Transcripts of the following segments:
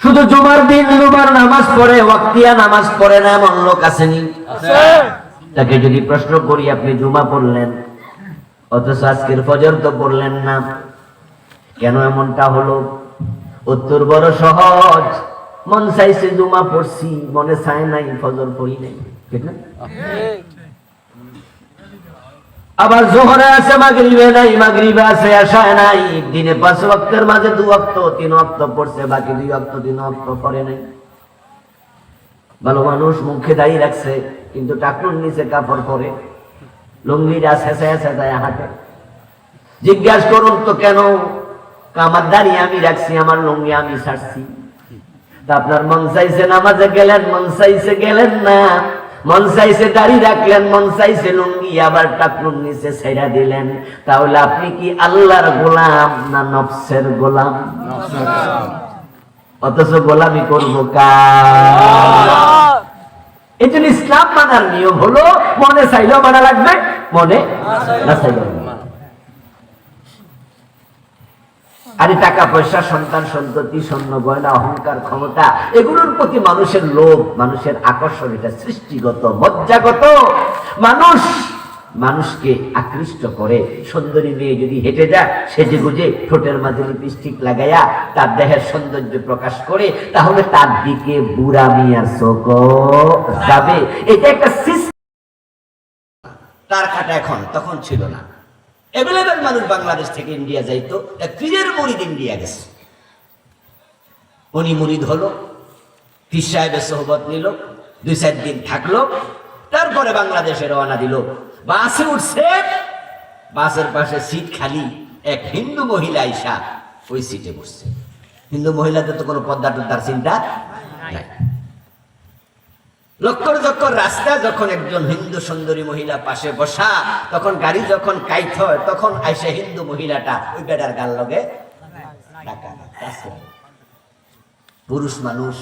শুধু জুমার দিন জুমার নামাজ পড়ে ওয়াক্তিয়া নামাজ পড়ে না এমন লোক আসেনি? তাকে যদি প্রশ্ন করি আপনি জুমা পড়লেন? অথচ আজকের ফজর তো পড়লেন না। কেন এমনটা হলো? উত্তর বড় সহজ। মন চাইছে জুমা পড়ছি মনে চায় নাই ফজর পড়ি নাই। ঠিক না? আবার জোহরে আছে মাগরিবে নাই, মাগরিবে আছে আশায় নাই। দিনে পাঁচ ওয়াক্তের মাঝে দু ওয়াক্ত, তিন ওয়াক্ত পড়ছে, বাকি দুই ওয়াক্ত, তিন ওয়াক্ত পড়ে নাই। ভালো মানুষ মুখে দাঁড়িয়ে রাখছে, কিন্তু টাকুর নিচে কাপড় পরে। লুঙ্গিটা শেষে শেষে হাতে জিজ্ঞাসা করুন তো কেন? আমার দাড়ি আমি রাখছি, আমার লুঙ্গি আমি ছাড়ছি। তা আপনার মন চাইছে নামাজে গেলেন, মন চাইছে গেলেন না। মন চাইছে দাড়ি রাখলেন, মন চাইছে লুঙ্গি, আবার টাকলুর নিচে ছেড়া দিলেন। তাহলে আপনি কি আল্লাহর গোলাম না নফসের গোলাম? অথচ গোলামি করব কার? এই জন্য ইসলাম মানার নিয়ম হলো, মনে চাইলেও মানা লাগবে, মনে না চাইলেও মানা। আরে টাকা পয়সা, সন্তান সন্ততি, স্বর্ণ, গয়না, অহংকার, ক্ষমতা, এগুলোর প্রতি মানুষের লোভ, মানুষের আকর্ষণ, এটা সৃষ্টিগত, মজ্জাগত। মানুষ, মানুষকে আকৃষ্ট করে, সুন্দরী মেয়ে যদি হেঁটে যায়, সেজে গুজে ঠোঁটের মাঝে লিপস্টিক লাগাইয়া তার দেহের সৌন্দর্য প্রকাশ করে, তাহলে তার দিকে বুড়া মিয়ার চোখ যাবে। এটা একটা তার খাটা এখন তখন ছিল না। অ্যাভেলেবেল মানুষ বাংলাদেশ থেকে ইন্ডিয়া যাইতো এক পীরের মুরিদ ইন্ডিয়া গেছে? উনি মুরিদ হলো, পীর সাহেবের সোহবত নিল, দুই চার দিন থাকল, তারপরে বাংলাদেশে রওনা দিল। বাসে উঠছে, বাসের পাশে সিট খালি, এক হিন্দু মহিলা আইসা ওই সিটে বসছে। হিন্দু মহিলাদের তো কোনো পদ্মা টদ্মার চিন্তা নাই। লক্কর যখন রাস্তা যখন একজন হিন্দু সুন্দরী মহিলা পাশে বসা তখন গাড়ি যখন কাইত হয় তখন আইসা হিন্দু মহিলাটা ওই বেটার গাল লগে পুরুষ মানুষ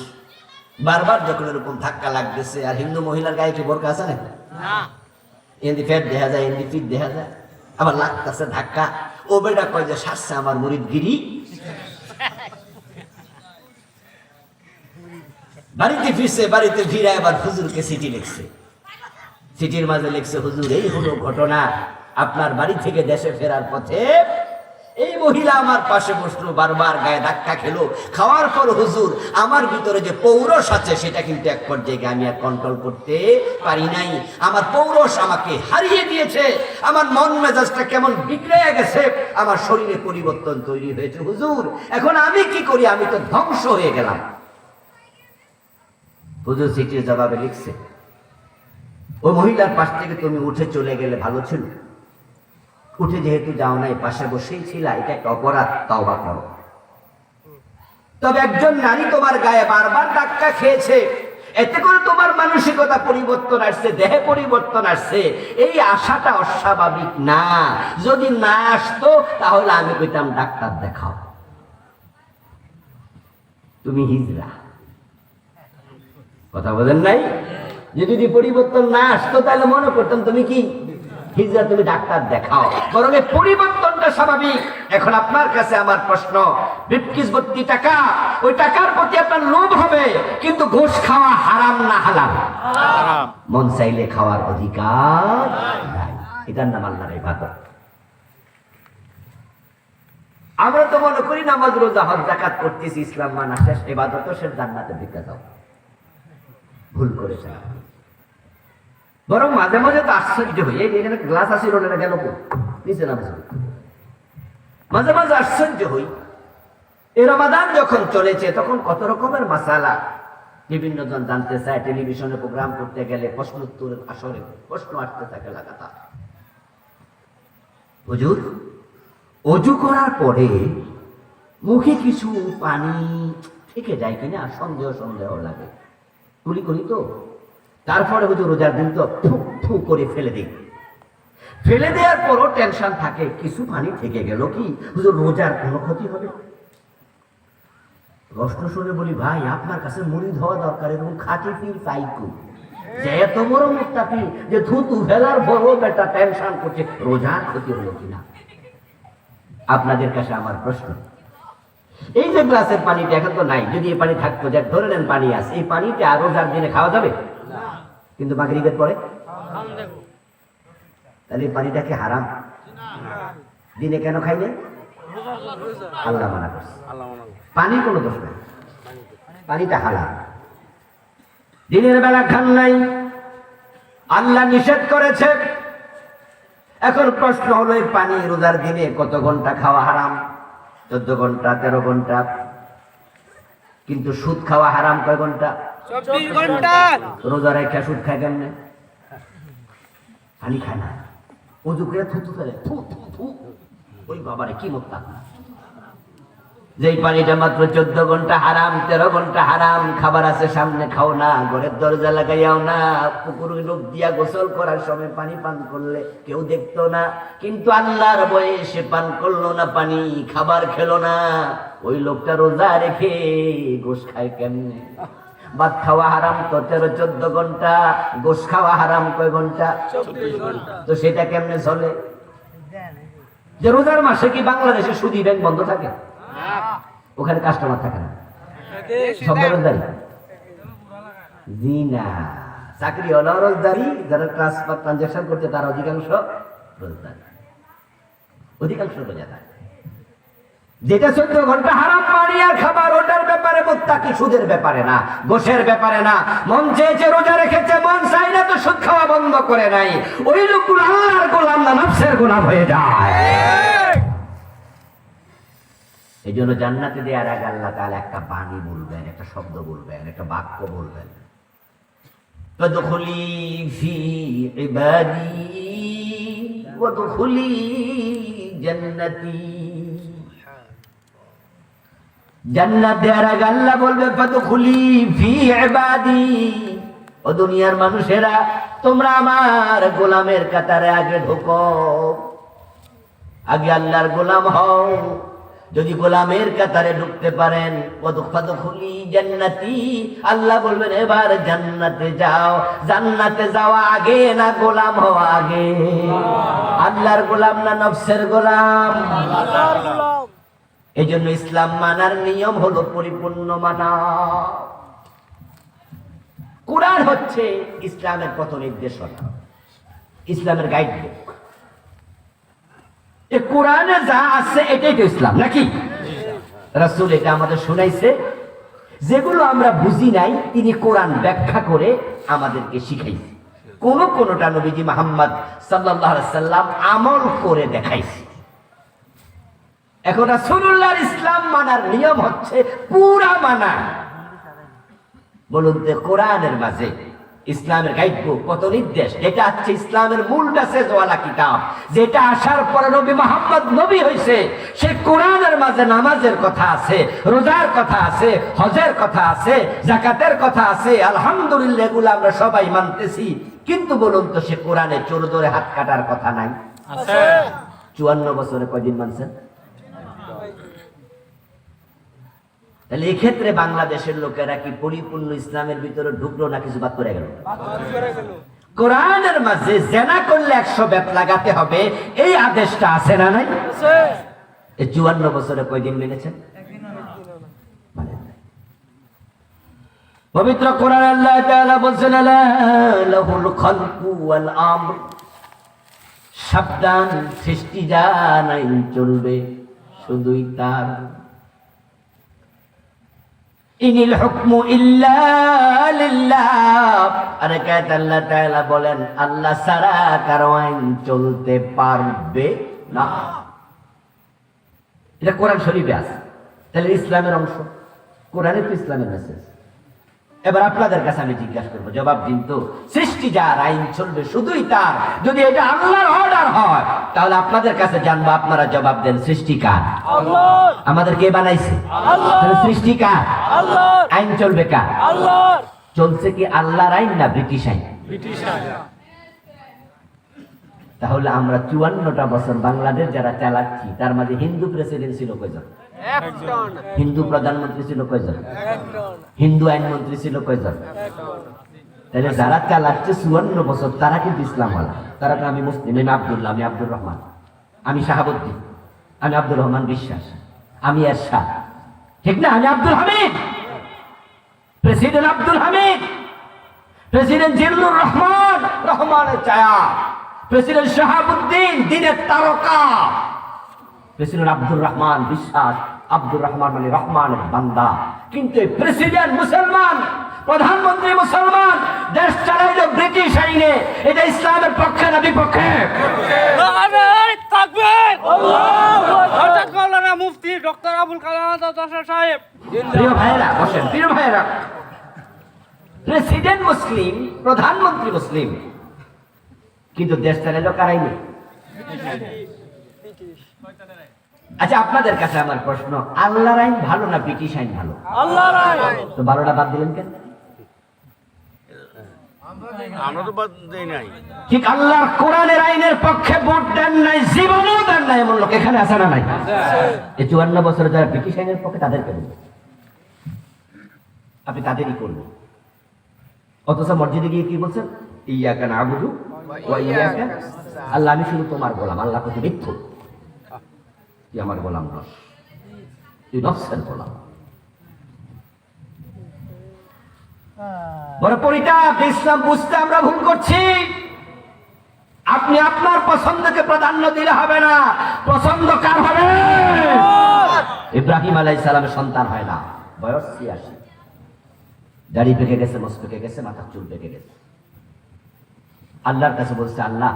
বারবার যখন এরকম ধাক্কা লাগতেছে আর হিন্দু মহিলার গায়ে কি বোরকা আছে না। এন্দি ফেট দেখা যায় এন্দি ফিট দেখা যায়। আবার লাগতেছে ধাক্কা। ও বেটা কয় যে সারছে আমার মুরিদ বাড়িতে ফিরছে, বাড়িতে ফিরে আবার হুজুরকে চিঠি লিখছে। চিঠির মাঝে লিখছে, হুজুর, এই হলো ঘটনা। আপনার বাড়ি থেকে দেশে ফেরার পথে এই মহিলা আমার পাশে বসল, বারবার গায়ে ধাক্কা খেলো। খাওয়ার পর, হুজুর, আমার ভিতরে যে পৌরস আছে, সেটা কিন্তু এক পর্যায়ে আমি আর কন্ট্রোল করতে পারি নাই। আমার পৌরস আমাকে হারিয়ে দিয়েছে। আমার মন মেজাজটা কেমন বিগড়ে গেছে। আমার শরীরে পরিবর্তন তৈরি হয়েছে। হুজুর, এখন আমি কি করি? আমি তো ধ্বংস হয়ে গেলাম। হুজুর চিঠির জবাবে লিখছে। ওই মহিলার পাশ থেকে তুমি উঠে চলে গেলে ভালো ছিল। উঠে যেহেতু যাও নাই, পাশে বসেই ছিল, এটা একটা অপরাধ, তাওবা করো। তবে একজন নারী তোমার গায়ে বারবার ধাক্কা খেয়েছে। এতে করে তোমার মানসিকতা পরিবর্তন আসছে, দেহে পরিবর্তন আসছে। এই আশাটা অস্বাভাবিক না। যদি না আসতো, তাহলে আমি কইতাম, ডাক্তার দেখাও। তুমি হিজরা কথা বলেন নাই? যে যদি পরিবর্তন না আসতো তাহলে মনে করতাম তুমি কি? হিজরা তুমি ডাক্তার দেখাও। বরং এই পরিবর্তনটা স্বাভাবিক। এখন আপনার কাছে আমার প্রশ্ন বিপকিস ভর্তি টাকা ওই টাকার প্রতি আপনার লোভ হবে কিন্তু ঘুষ খাওয়া হারাম না হালাল? মন চাইলে খাওয়ার অধিকার নাই। এটার নাম আল্লাহর ইবাদত। আমরা তো মনে করি নামাজ রোজা হজ জাকাত করতেছি ইসলাম মানা শেষ এবাদত সে জান্নাতে দিতে যাও। ভুল আপনি। বরং মাঝে মাঝে তো আশ্চর্য হই এই এখানে গ্লাস আসিল না গেল কো? নিচে নামছে। মাঝে মাঝে আশ্চর্য হই। এই রমাদান যখন চলেছে, তখন কত রকমের মাসালা বিভিন্ন জন জানতে চায়, টেলিভিশনে প্রোগ্রাম করতে গেলে প্রশ্ন উত্তর আসরে, প্রশ্ন আসতে থাকে লাগাতার। হুজুর, অজু করার পরে মুখে কিছু পানি থেকে যায় কিনা? সন্দেহ সন্দেহ লাগে। তুলি করি তো। তারপরে হয়তো রোজার দিন তো থু থু করে ফেলে দিই। ফেলে দেওয়ার পরও টেনশন থাকে, কিছু পানি থেকে গেল কি? হুজুর রোজার কোনো ক্ষতি হবে? প্রশ্ন শুনে বলি, ভাই, আপনার কাছে মুড়ি হওয়া দরকার এবং খাঁটি পীর পাইকু। যে এত বড় মুক্তাপি যে থুতু ফেলার বড় বেটা টেনশন করছে। রোজার ক্ষতি হলো কিনা? আপনাদের কাছে আমার প্রশ্ন। এই যে গ্লাসের পানিটা এখন তো নাই, যদি এই পানি থাকতো যে ধরে নেন পানি আছে, এই পানিটা আরও যার দিনে খাওয়া যাবে? কিন্তু মাগরিবের পরে? তাহলে এই পানিটা কি হারাম? দিনে কেন খাইলে আল্লাহ মানা করছে। পানির কোনো দোষ নাই। পানিটা হালাল। দিনের বেলা খান নাই। আল্লাহ নিষেধ করেছে। এখন প্রশ্ন হলো, এই পানি রোজার দিনে কত ঘণ্টা খাওয়া হারাম? চোদ্দ ঘণ্টা তেরো ঘণ্টা। কিন্তু সুদ খাওয়া হারাম কয় ঘণ্টা? রোজা রেখা সুদ খায় কেমনে? পানি খায় না। উজু করে থুতু ফেলে। থু থু থু। ওই বাবারে কি মোত্তা যেই পানিটা মাত্র চোদ্দ ঘণ্টা হারাম তেরো ঘণ্টা হারাম খাবার আছে সামনে খাও না ঘরের দরজা লাগাইয়াও না পুকুর লোক দিয়া গোসল করার সময় পানি পান করলে কেউ দেখতো না। কিন্তু আল্লাহর বয়ে সে পান করল না পানি খাবার খেলো না। ওই লোকটা রোজা রেখে গোস খায় কেমনে? ভাত খাওয়া হারাম তো তেরো চোদ্দ ঘণ্টা গোস খাওয়া হারাম কয় ঘণ্টা। তো সেটা কেমনে চলে? যে রোজার মাসে কি বাংলাদেশে সুদী ব্যাংক বন্ধ থাকে? ওখানে কাস্টমার থাকে না। জি চাকরি হলো রোজদারি যারা ট্রান্সফার ট্রানজাকশন করছে তার অধিকাংশ রোজদারি। অধিকাংশ রোজাদার। যেটা চোদ্দ ঘণ্টা হারাম আর খাবার ওটার ব্যাপারে মুত্তাকি সুদের ব্যাপারে না গোশের ব্যাপারে না। মন চেয়েছে রোজা রেখেছে মন চাই না তো সুদ খাওয়া বন্ধ করে নাই। ওই লোকগুলো আল্লাহর গোলাম না নফসের গোলাম হয়ে যায়। এই জন্য জান্নাতে দেওয়ার আগে আল্লাহ তাহলে একটা বাণী বলবেন একটা শব্দ বলবেন একটা বাক্য বলবেন فادخلي في عبادي وادخلي جنتي জান্নাত দেওয়ার আগে আল্লাহ বলবে ফাদখুলি ফি ইবাদি ও দুনিয়ার মানুষেরা তোমরা আমার গোলামের কাতারে আগে ঢোকো আগে আল্লাহর গোলাম হও যদি গোলামের কাতারে ঢুকতে পারেন জান্নাতি। আল্লাহ বলবেন, এবার জান্নাতে যাও। জান্নাতে যাওয়া আগে না গোলাম হওয়া আগে? আল্লাহর গোলাম না নফসের গোলাম? এই জন্য ইসলাম মানার নিয়ম হলো পরিপূর্ণ মানা। কোরআন হচ্ছে ইসলামের পথ নির্দেশনা ইসলামের গাইড বুক এ কোরআনে যা আছে এটাই তো ইসলাম, নাকি? রাসূল এটা আমাদের শোনাইছে। যেগুলো আমরা বুঝি নাই, তিনি কোরআন ব্যাখ্যা করে আমাদেরকে শিখাইছে। কোন কোনটা নবীজি মোহাম্মদ সাল্লাম আমল করে দেখাইছে। এখন রাসূলুল্লাহর ইসলাম মানার নিয়ম হচ্ছে পুরা মানা। বলুন তো কোরআনের মাঝে ইসলামের গাইডবুক কত নির্দেশ। যেটা হচ্ছে ইসলামের মূল মেসেজ ওয়ালা কিতাব। যেটা আসার পরে নবী মোহাম্মদ নবী হয়েছে সে কোরআনের মাঝে নামাজের কথা আছে রোজার কথা আছে হজের কথা আছে জাকাতের কথা আছে আলহামদুলিল্লাহ এগুলো আমরা সবাই মানতেছি। কিন্তু বলুন তো সে কোরআনে চোর ধরে হাত কাটার কথা নাই? চুয়ান্ন বছরে কয়দিন মানছেন? তাহলে এক্ষেত্রে বাংলাদেশের লোকেরা কি পরিপূর্ণ ইসলামের ভিতরে ঢুকলো না কিছু বাদ করে গেল? কোরআনের মাঝে জেনা করলে একশো বেত লাগাতে হবে, এই আদেশটা আছে না নাই? চুয়ান্ন বছরে কয়দিন মেনেছেন? মানেন পবিত্র কোরআন আল্লাহ তাআলা বলছেন লাহুল খালকু ওয়াল আমর। সাবধান, সৃষ্টি জানাই চলবে, শুধুই তার ইনিল হুকমু ইল্লা লিল্লাহ। আরে কায়ত আল্লাহ তাআলা বলেন, আল্লাহ সারা কারও আইন চলতে পারবে না। এটা কোরআন শরীফে আছে। তাহলে ইসলামের অংশ। কোরআনে তো ইসলামের মেসেজ এবার আপনাদের কাছে আমি জিজ্ঞাসা করব জবাব দিন তো। সৃষ্টি যার আইন চলবে শুধুই তার। যদি এটা আল্লাহর অর্ডার হয় তাহলে আপনাদের কাছে জানব আপনারা জবাব দেন সৃষ্টি কার? আমাদের কে বানাইছে। তাহলে সৃষ্টি কার? আইন চলবে কার? চলছে কি আল্লাহর আইন না ব্রিটিশ আইন? ব্রিটিশ তাহলে আমরা চুয়ান্নটা বছর বাংলাদেশ যারা চালাচ্ছি তার মাঝে হিন্দু প্রেসিডেন্ট ছিল কয়জন? হিন্দু প্রধানমন্ত্রী ছিল কয়জন? হিন্দু আইনমন্ত্রী ছিল কয়জন? তাহলে যারা চালাচ্ছে চুয়ান্ন বছর তারা কিন্তু ইসলাম হল তারা তো আমি মুসলিম আমি আব্দুল্লাহ আমি আব্দুর রহমান। আমি শাহাবুদ্দিন আমি আব্দুর রহমান বিশ্বাস। আমি এরশাদ। ঠিক না? আমি আব্দুল হামিদ। প্রেসিডেন্ট আব্দুল হামিদ। প্রেসিডেন্ট জিল্লুর রহমান। রহমানের ছায়া। প্রেসিডেন্ট শাহাবুদ্দিন দিনের তারকা। প্রেসিডেন্ট আব্দুর রহমান বিশ্বাস আব্দুর রহমান মানে রহমানের বান্দা। কিন্তু এই প্রেসিডেন্ট মুসলমান প্রধানমন্ত্রী মুসলমান দেশ চালাইল ব্রিটিশ আইনে। এটা ইসলামের পক্ষে না বিপক্ষে? নারে তাকবীর আল্লাহু আকবার। মুফতি ডক্টর আবুল কালাম আজাদ সাহেব। প্রিয় ভাইয়েরা বসেন। প্রিয় ভাইয়েরা প্রেসিডেন্ট মুসলিম প্রধানমন্ত্রী মুসলিম কিন্তু দেশ চালাইল কারাইনি আচ্ছা আপনাদের কাছে আমার প্রশ্ন আল্লাহর আইন ভালো না ব্রিটিশ আইন ভালো? আল্লাহর আইন। তো বারোটা বাদ দিলেন কেন? আমরা তো বাদ দেই নাই। ঠিক আল্লাহর কোরআনের আইনের পক্ষে ভোট দেন নাই জীবনেও দেন নাই এমন লোক এখানে আছে না নাই? এই চুয়ান্ন বছরে যারা ব্রিটিশ আইনের পক্ষে তাদেরকে দেবেন আপনি তাদেরই করবেন অথচ মসজিদে গিয়ে কি বলছেন? ইয়া কেন আবুদু আল্লাহ আমি শুধু তোমার গোলাম আল্লাহ কত মিথ্যু। তুই আমার গোলাম নস। তুই নফসের গোলাম। বড় পরিতাপ ইসলাম বুঝতে আমরা ভুল করছি। আপনি আপনার পছন্দকে প্রাধান্য দিলে হবে না। পছন্দ কার হবে? ইব্রাহিম আলাই সালামের সন্তান হয় না। বয়স ছিয়াশি। দাড়ি পেকে গেছে মস পেকে গেছে মাথার চুল পেকে গেছে। আল্লাহর কাছে বলছে আল্লাহ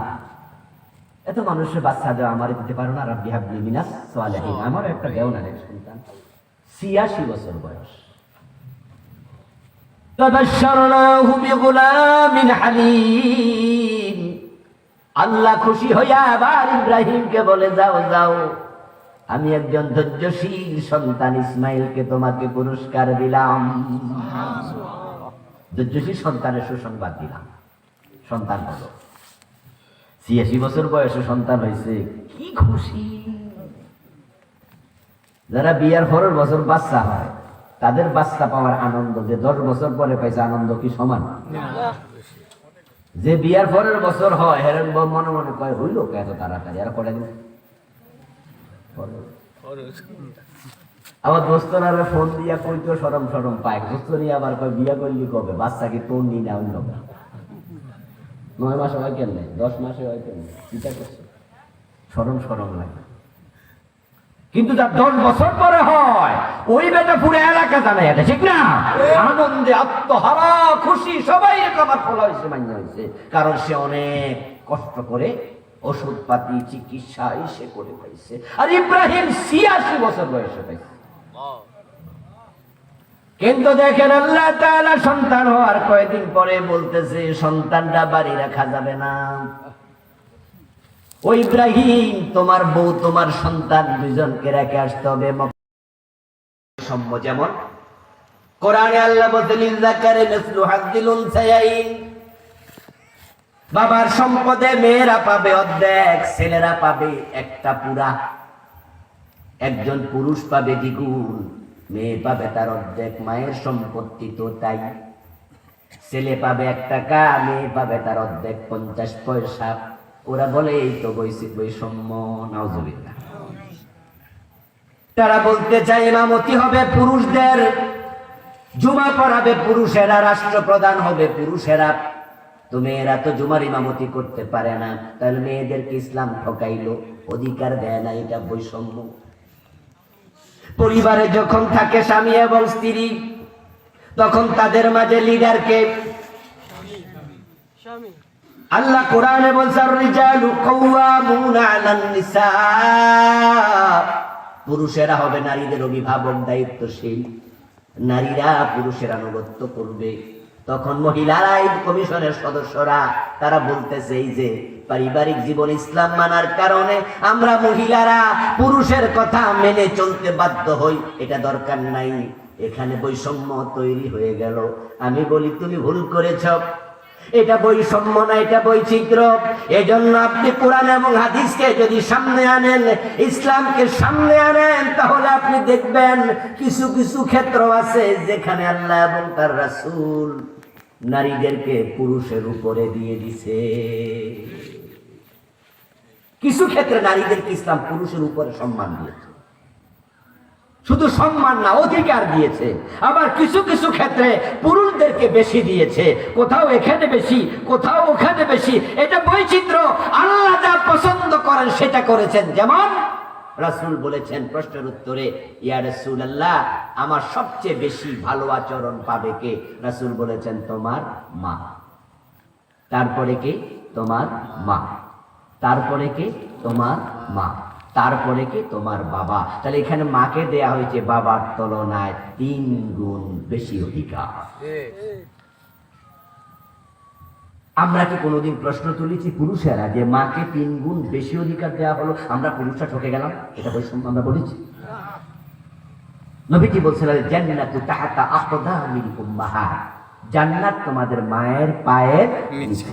এত মানুষের বাচ্চা দেওয়া আমার দিতে পারো না রাব্বি হাবলি মিনাস সালেহিন আমার একটা দেও না রে সন্তান ছিয়াশি বছর বয়স فبشرناه بغلام حليم আল্লাহ খুশি হইয়া আবার ইব্রাহিমকে বলে যাও যাও আমি একজন ধৈর্যশীল সন্তান ইসমাইলকে তোমাকে পুরস্কার দিলাম ধৈর্যশীল সন্তানের সুসংবাদ দিলাম সন্তান হলো। ছিয়াশি বছর বয়সে সন্তান হয়েছে। কি খুশি। যারা বিয়ার পরের বছর বাচ্চা হয় তাদের বাচ্চা পাওয়ার আনন্দ যে দশ বছর পরে পাইছে আনন্দ কি সমান? যে বিয়ার পরের বছর হয় হেরেন মনে মনে কয় হইল এত তাড়াতাড়ি? আর করে দিন? আবার দোস্তরা ফোন দিয়া কইতো সরম সরম পায় দোস্তরি আবার কয় বিয়া করলি কবে? বাচ্চা কি তোর নি না অন্য? নয় মাসে হয় কেন নেই দশ মাসে হয় কেন চিন্তা করছে? সরম সরম লাগে। কিন্তু যার দশ বছর পরে হয় ওই বেটা পুরো এলাকা জানে এটা ঠিক না? আনন্দে আত্মহারা খুশি সবাই আমার ফলা হয়েছে মান্য হয়েছে। কারণ সে অনেক কষ্ট করে ওষুধ পাতি চিকিৎসা সে করে পাইছে। আর ইব্রাহিম ছিয়াশি বছর বয়সে পাইছে। কিন্তু দেখেন আল্লাহ তাআলা সন্তান হওয়ার কয়েকদিন পরে বলতেছে, সন্তানটা বাড়ি রাখা যাবে না। ও ইব্রাহিম, তোমার বউ, তোমার সন্তান দুইজনকে রেখে আসতে হবে। মক- যেমন। কোরআনে আল্লাহ বলতে লিল্লাকারে মিসলু হাজ্জিল উনসায়াইন। বাবার সম্পদে মেয়েরা পাবে অর্ধেক, ছেলেরা পাবে একটা পুরা। একজন পুরুষ পাবে দ্বিগুণ। মেয়ে পাবে তার অর্ধেক, মায়ের সম্পত্তি তো তাই। ছেলে পাবে এক টাকা, মেয়ে পাবে তার অর্ধেক পঞ্চাশ পয়সা। ওরা বলে, এই তো বৈশ্বিক বৈষম্য, নাউজুবিল্লাহ। তারা বলতে চায়, ইমামতি হবে পুরুষদের, জুমা পড়াবে পুরুষেরা, রাষ্ট্রপ্রধান হবে পুরুষেরা। তো মেয়েরা তো জুমার ইমামতি করতে পারে না। তাহলে মেয়েদেরকে ইসলাম ঠকাইলো, অধিকার দেয় না, এটা বৈষম্য। পরিবারে যখন থাকে স্বামী এবং স্ত্রী, তখন তাদের মাঝে লিডারকে স্বামী আল্লাহ কোরআনে বলছে রিজালু কাওয়ামুনা আলান নিসা। পুরুষেরা হবে নারীদের অভিভাবক, দায়িত্বশীল। নারীরা পুরুষের আনুগত্য করবে। তখন মহিলারা এই কমিশনের সদস্যরা, তারা বলতেছে, এই যে পারিবারিক জীবন ইসলাম মানার কারণে আমরা মহিলারা পুরুষের কথা মেনে চলতে বাধ্য হই, এটা দরকার নাই। এখানে বৈষম্য তৈরি হয়ে গেল। আমি বলি, তুমি ভুল করেছ। এটা বৈষম্য না, এটা বৈচিত্র্য। এজন্য আপনি কোরআন এবং হাদিসকে যদি সামনে আনেন, ইসলামকে সামনে আনেন, তাহলে আপনি দেখবেন কিছু কিছু ক্ষেত্র আছে যেখানে আল্লাহ এবং তার রাসূল নারীদেরকে পুরুষের উপরে দিয়ে দিছে। কিছু ক্ষেত্রে নারীদেরকে ইসলাম পুরুষের উপরে সম্মান দিয়েছে। শুধু সম্মান না, অধিকার দিয়েছে। আবার কিছু কিছু ক্ষেত্রে পুরুষদেরকে বেশি দিয়েছে। কোথাও এখানে বেশি, কোথাও ওখানে বেশি। এটা বৈচিত্র্য, আল্লাহ যা পছন্দ করেন সেটা করেছেন। যেমন রাসূল বলেছেন প্রশ্নের উত্তরে, ইয়া রাসূলুল্লাহ, আমার সবচেয়ে বেশি ভালো আচরণ পাবে কে? রাসূল বলেছেন, তোমার মা। তারপরে কে? তোমার মা। তারপরে কে? তোমার মা। তারপরে কে? তোমার বাবা। তাহলে এখানে মাকে দেয়া হয়েছে বাবার তুলনায় তিন গুণ বেশি অধিকার। আমরা কি কোনোদিন প্রশ্ন তুলেছি পুরুষেরা যে মাকে তিন গুণ বেশি অধিকার দেওয়া হলো? আমরা পুরুষরা ঠকে গেলাম। এটা বৈষম্য আমরা বলেছি। নবীজি বলছেন জান্নাতু তাহাতা আকদামিল উম্মাহাত জান্নাত তোমাদের মায়ের পায়ের নিচে।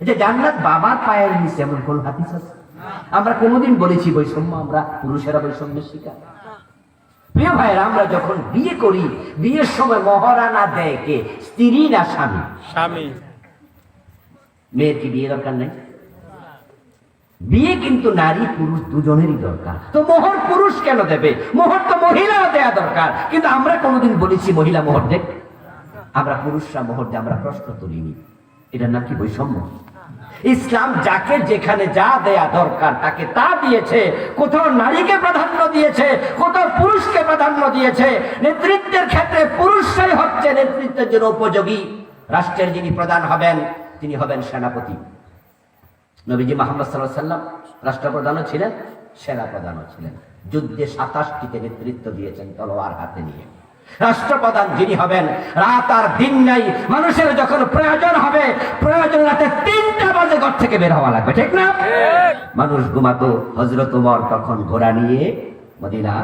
এটা জান্নাত বাবার পায়ের নিচে, এমন কোন হাদিস আছে? আমরা কোনোদিন বলেছি বৈষম্য, আমরা পুরুষেরা বৈষম্যের শিকার। প্রিয় ভাইয়েরা, আমরা যখন বিয়ে করি, বিয়ের সময় মহারানা দেয় কে স্ত্রী না স্বামী? স্বামী। মেয়ের কি বিয়ে দরকার নেই। বিয়ে কিন্তু নারী পুরুষ দুজনেরই দরকার। তো মোহর পুরুষ কেন দেবে? মোহর তো মহিলাও দেয়া দরকার। কিন্তু আমরা কোনোদিন বলেছি মহিলা মোহর দেখ। আমরা পুরুষরা মোহর দিয়ে আমরা প্রশ্ন তুলিনি। এটা নাকি বৈষম্য? ইসলাম যাকে যেখানে যা দেয়া দরকার, তাকে তা দিয়েছে। কোথাও নারীকে প্রাধান্য দিয়েছে, কোথাও পুরুষকে প্রাধান্য দিয়েছে। নেতৃত্বের ক্ষেত্রে পুরুষরাই হচ্ছে নেতৃত্বের জন্য উপযোগী। রাষ্ট্রের যিনি প্রধান হবেন তিনি হবেন সেনাপতি। নবীজি মোহাম্মদ সাল্লাহ সাল্লাম রাষ্ট্রপ্রধানও ছিলেন, সেনাপ্রধানও ছিলেন। যুদ্ধে সাতাশটিতে নেতৃত্ব দিয়েছেন তলোয়ার হাতে নিয়ে। রাষ্ট্রপ্রধান যিনি হবেন, রাত আর দিন নাই, মানুষের যখন প্রয়োজন হবে, প্রয়োজন রাতে তিনটা বাজে ঘর থেকে বের হওয়া লাগবে, ঠিক না? মানুষ ঘুমাতো হজরত উমর তখন ঘোড়া নিয়ে মদিনা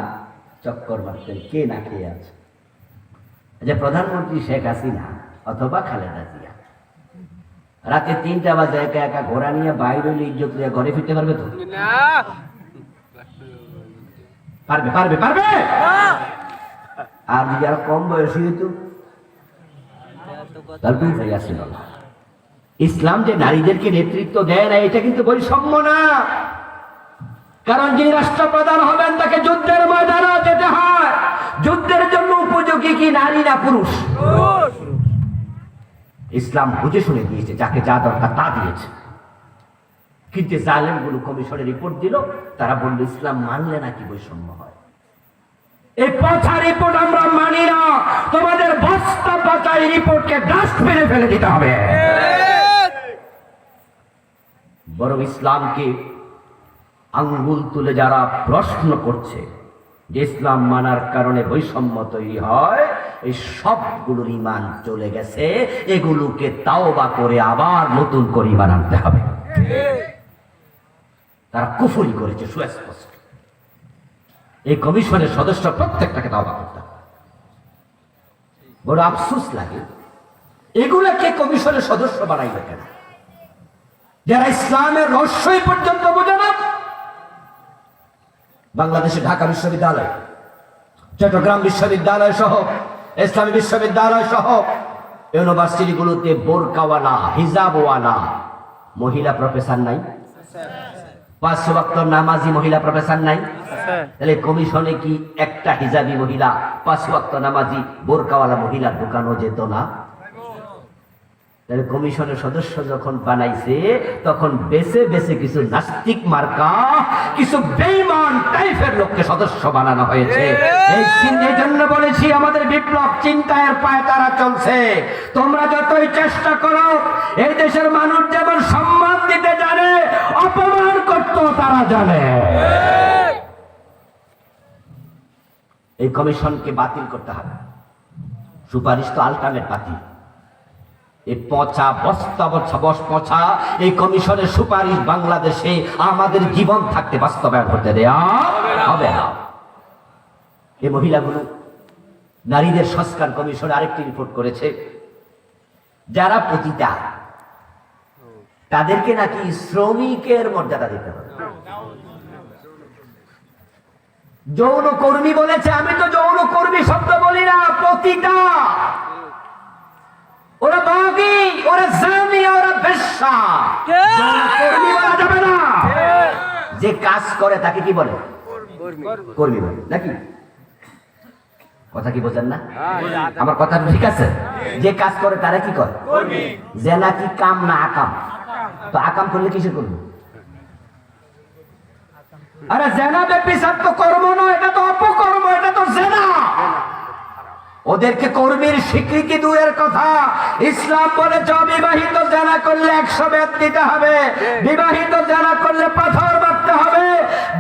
চক্কর মারতেন, কে না খেয়ে আছে? যে প্রধানমন্ত্রী শেখ হাসিনা অথবা খালেদা জিয়া। রাতে তিনটা বাজে, একা একা ঘোড়া নিয়ে বাইরে ইজ্জত নিয়ে ঘরে ফিরতে পারবে তো? পারবে পারবে পারবে? আর যদি আর কম বয়সী হইতো? ইসলাম যে নারীদেরকে নেতৃত্ব দেয় না, এটা কিন্তু বৈষম্য না। কারণ যিনি রাষ্ট্রপ্রধান হবেন, তাকে যুদ্ধের ময়দানে যেতে হয়। যুদ্ধের জন্য উপযোগী কি নারী না পুরুষ? ইসলাম বুঝে শুনে দিয়েছে, যাকে যা দরকার তা দিয়েছে। কিন্তু জালেমগুলো কমিশনের রিপোর্ট দিল, তারা বলল, ইসলাম মানলে নাকি বৈষম্য হয়? এই রিপোর্ট আমরা মানি না। তোমাদের বস্তা পচা এই ফেলে দিতে হবে। বরং ইসলামকে আঙ্গুল তুলে যারা প্রশ্ন করছে ইসলাম মানার কারণে বৈষম্য তৈরি হয়, এই সবগুলোর ইমান চলে গেছে, এগুলোকে তাওবা করে আবার নতুন করে ইমান আনতে হবে। তারা কুফুরি করেছে, সুস্পষ্ট। এই কমিশনের সদস্য প্রত্যেকটাকে তাওবা করতে বড় আফসুস লাগে, এগুলাকে কমিশনের সদস্য বানাইবে কেন? যারা ইসলামের রহস্যই পর্যন্ত বোঝে বাংলাদেশে ঢাকা বিশ্ববিদ্যালয়, চট্টগ্রাম বিশ্ববিদ্যালয় সহ, ইসলামী বিশ্ববিদ্যালয় সহ, ইউনিভার্সিটিগুলোতে বোরকাওয়ালা, হিজাবওয়ালা মহিলা প্রফেসর নাই। পাঁচ ওয়াক্ত নামাজি মহিলা প্রফেসর নাই। তাহলে কমিশনে কি একটা হিজাবি মহিলা, পাঁচ ওয়াক্ত নামাজি বোরকাওয়ালা মহিলা ঢুকানো যেত না? কমিশনের সদস্য যখন বানাইছে, তখন বেছে বেছে কিছু নাস্তিক মার্কা, কিছু বেইমান টাইপের লোককে সদস্য বানানো হয়েছে। এই জন্য বলেছি, আমাদের বিপ্লব চিন্তায়ের পায়ে তারা চলছে। তোমরা যতই চেষ্টা করো, এই দেশের মানুষ যেমন সম্মান দিতে জানে, অপমান করতেও তারা জানে। এই কমিশনকে বাতিল করতে হবে। সুপারিশ তো আলটামেট বাতিল। এই পচা বস্তা বস পচা, এই কমিশনের সুপারিশ বাংলাদেশে আমাদের জীবন থাকতে বাস্তবায়ন করতে দেয়া হবে না। এই মহিলাগুলো নারীদের সংস্কার কমিশন আরেকটি রিপোর্ট করেছে। যারা পতিতা, তাদেরকে নাকি শ্রমিকের মর্যাদা দিতে হবে। যৌন কর্মী বলেছে, আমি তো যৌন কর্মী শব্দ বলি না, পতিতা। ওরা বাগি ওরা জানি ওরা বেশ্যা কর্মী বলা যাবে না। যে কাজ করে তাকে কি বলে? কর্মী। বলে নাকি? কথা কি বোঝেন না? আমার কথা ঠিক আছে? যে কাজ করে তারা কি করে জেনা কি কাম না আকাম। তো আকাম করলে কিসে করব আরে জেনা বেপিসাব তো কর্ম নয় এটা তো ওদেরকে কর্মীর স্বীকৃতি দুয়ের কথা। ইসলাম বলেছে, অবিবাহিত জানা করলে একশো বেত দিতে হবে, বিবাহিত জানা করলে পাথর মারতে হবে।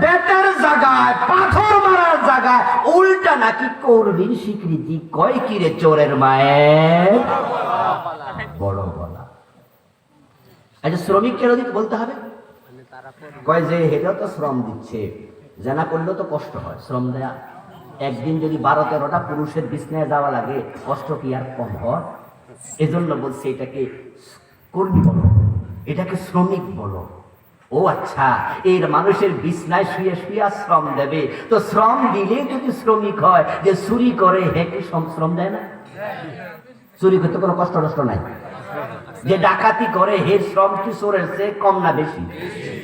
বেতের জায়গায়, পাথর মারার জায়গায় উল্টা নাকি কর্মীর স্বীকৃতি। কয় কিরে চোরের মায়ের? বড় বলা আচ্ছা শ্রমিক কেন দিতে বলতে হবে? কয় যে হেটাও তো শ্রম দিচ্ছে জানা করলেও তো কষ্ট হয়, শ্রম দেয়া। একদিন যদি বারো তেরোটা পুরুষের বিছনায় যাওয়া লাগে, কষ্ট কি আর কম হয়? এজন্য বলছে এটাকে কর্মী বলো, এটাকে শ্রমিক বলো। ও আচ্ছা এর মানুষের বিছনায় শুয়ে শুয়ে শ্রম দেবে। তো শ্রম দিলে যদি শ্রমিক হয়, যে চুরি করে হেঁকে শ্রম দেয় না? চুরি করতে কোনো কষ্ট নষ্ট নাই? যে ডাকাতি করে হে শ্রম কি চোরের চেয়ে কম না বেশি।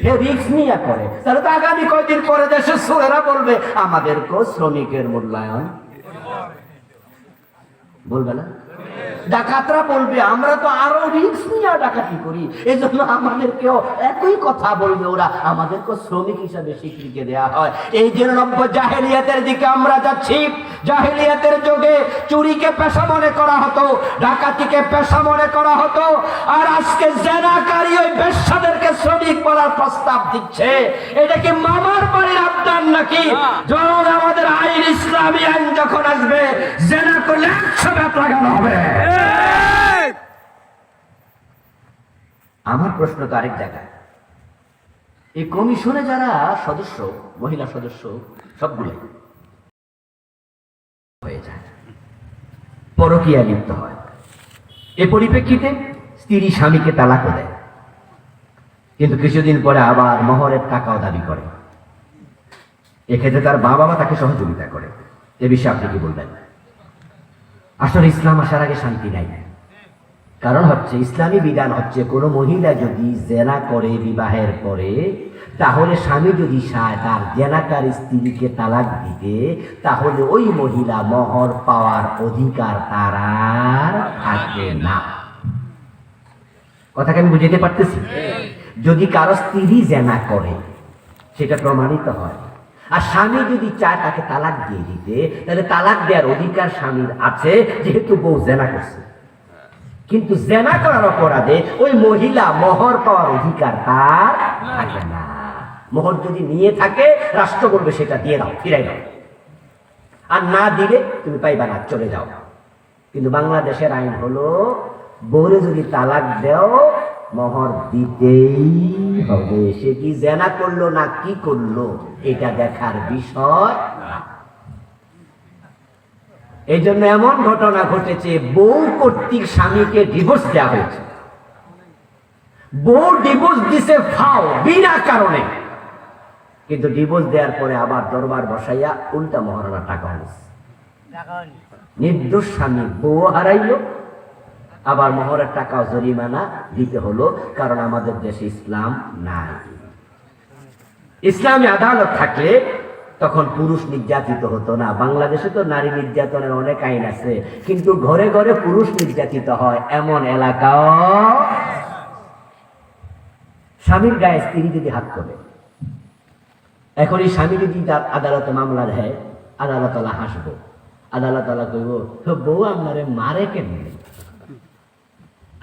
হে রিক্স নিয়ে করে তাহলে তো আগামী কয়দিন পরে দেশের চোরেরা বলবে আমাদেরকেও শ্রমিকের মূল্যায়ন। বলবে না? ডাকাতরা বলবে, আমরা তো আরও রিক্স নিয়ে ডাকাতি করি। এই জন্য আমাদেরকেও একই কথা বলবে ওরা। আমাদেরকে শ্রমিক হিসাবে স্বীকৃতি দেওয়া হয়। এই জন্য নব্য জাহেলিয়াতের দিকে আমরা যাচ্ছি। জাহেলিয়াতের যুগে চুরিকে পেশা মনে করা হতো ডাকাতিকে পেশা মনে করা হতো আর আজকে জেনাকারী ওই বেশ্যাদেরকে শ্রমিক বলার প্রস্তাব দিচ্ছে। এটা কি মামার বাড়ির আবদান নাকি? যখন আমাদের আইন ইসলামী আইন যখন আসবে জেনা করলে একশো ব্যাপ লাগানো হবে। আমার প্রশ্ন তো আরেক জায়গায়। এই কমিশনে যারা সদস্য মহিলা সদস্য সবগুলো হয়ে যায়। পরকিয়া লিপ্ত হয়। এ পরিপ্রেক্ষিতে স্ত্রী স্বামীকে তালাকও দেয়। কিন্তু কিছুদিন পরে আবার মহরের টাকাও দাবি করে। এক্ষেত্রে তার বাবা তাকে সহযোগিতা করে। এ বিষয়ে আপনি কি বলবেন? আসলে ইসলাম আসার আগে শান্তি নাই। কারণ হচ্ছে ইসলামী বিধান হচ্ছে কোনো মহিলা যদি জেনা করে বিবাহের পরে, তাহলে স্বামী যদি তার জেনাকার স্ত্রীকে তালাক দিতে, তাহলে ওই মহিলা মহর পাওয়ার অধিকার তার আর থাকে না। কথাকে আমি বুঝাতে পারতেছি? যদি কারও স্ত্রী জেনা করে, সেটা প্রমাণিত হয়। আর স্বামী যদি চায় তাকে তালাক দিয়ে দিতে, তাহলে তালাক দেওয়ার অধিকার স্বামীর আছে, যেহেতু বউ জেনা করছে। কিন্তু জেনা করার অপরাধে ওই মহিলা মোহর পাওয়ার অধিকার তার থাকে না। মোহর যদি নিয়ে থাকে, রাষ্ট্র বলবে সেটা দিয়ে দাও, ফিরাই দাও। আর না দিলে তুমি পাইবা না, চলে যাও। কিন্তু বাংলাদেশের আইন হলো, বউরে যদি তালাক দেও, মহর দিতেই হবে। সে কি জেনা করল না কি করল, এটা দেখার বিষয়। এই জন্য এমন ঘটনা ঘটেছে, বউ কর্তৃক স্বামীকে ডিভোর্স দেওয়া হয়েছে। বউ ডিভোর্স দিছে ফাও, বিনা কারণে। কিন্তু ডিভোর্স দেওয়ার পরে আবার দরবার বসাইয়া উল্টা মহারণা টাকা হয়েছে নির্দোষ স্বামী, বউ হারাইলো। আবার মোহরের টাকা জরিমানা দিতে হলো, কারণ আমাদের দেশে ইসলাম নাই। ইসলামী আদালত থাকলে তখন পুরুষ নির্যাতিত হতো না। বাংলাদেশে তো নারী নির্যাতনের অনেক আইন আছে, কিন্তু ঘরে ঘরে পুরুষ নির্যাতিত হয় এমন এলাকাও স্বামীর গায়ে স্ত্রী যদি হাত তোলে এখন এই স্বামী যদি তার আদালতে মামলা দেয় আদালত হাসবো। আদালত কইব "তো বউ, আপনারে মারে কেমনে?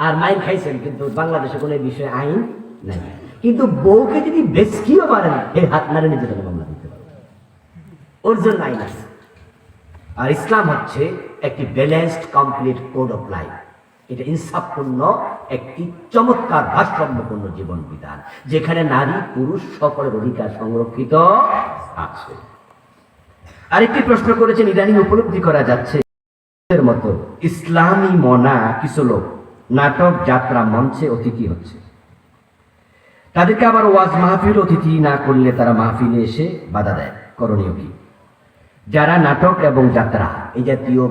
আর মাইন খাইছেন, কিন্তু বাংলাদেশে কোনো বিষয়ে আইন নাই। কিন্তু বউকে যদি বেচকিও মারেন এই হাত নারে নিজে তাকে মামলা দিতে পারে ওর জন্য আছে আর ইসলাম হচ্ছে একটি balanced complete code of life এটা ইনসাফপূর্ণ, একটি চমৎকার ভারসাম্যপূর্ণ জীবন বিধান যেখানে নারী, পুরুষ সকলের অধিকার সংরক্ষিত আছে। আরেকটি প্রশ্ন করেছেন, ইদানিং উপলব্ধি করা যাচ্ছে মতো ইসলামী মনা কিছু লোক নাটক, যাত্রা, মঞ্চে অতিথি হচ্ছে। তাদেরকে আবার ওয়াজ মাহফিল অতিথি না করলে তারা মাহফিলে এসে বাধা দেয়। করণীয় কি? যারা নাটক এবং যাত্রা, এই জাতীয়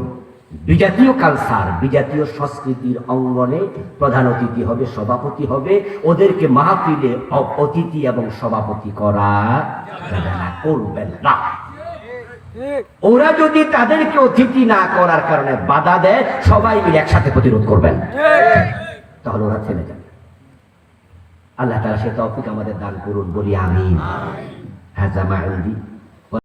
বিজাতীয় কালচার বিজাতীয় সংস্কৃতির অঙ্গনে প্রধান অতিথি হবে, সভাপতি হবে। ওদেরকে মাহফিলে অতিথি এবং সভাপতি করা যাবে না করবেন না। ওরা যদি তাদেরকে অতিথি না করার কারণে বাধা দেয়, সবাই মিলে একসাথে প্রতিরোধ করবেন। তাহলে ওরা থেমে যাবে। আল্লাহ তারা সে তৌফিক আমাদের দান করুন, বলি আমি হাজা মা ইন্দি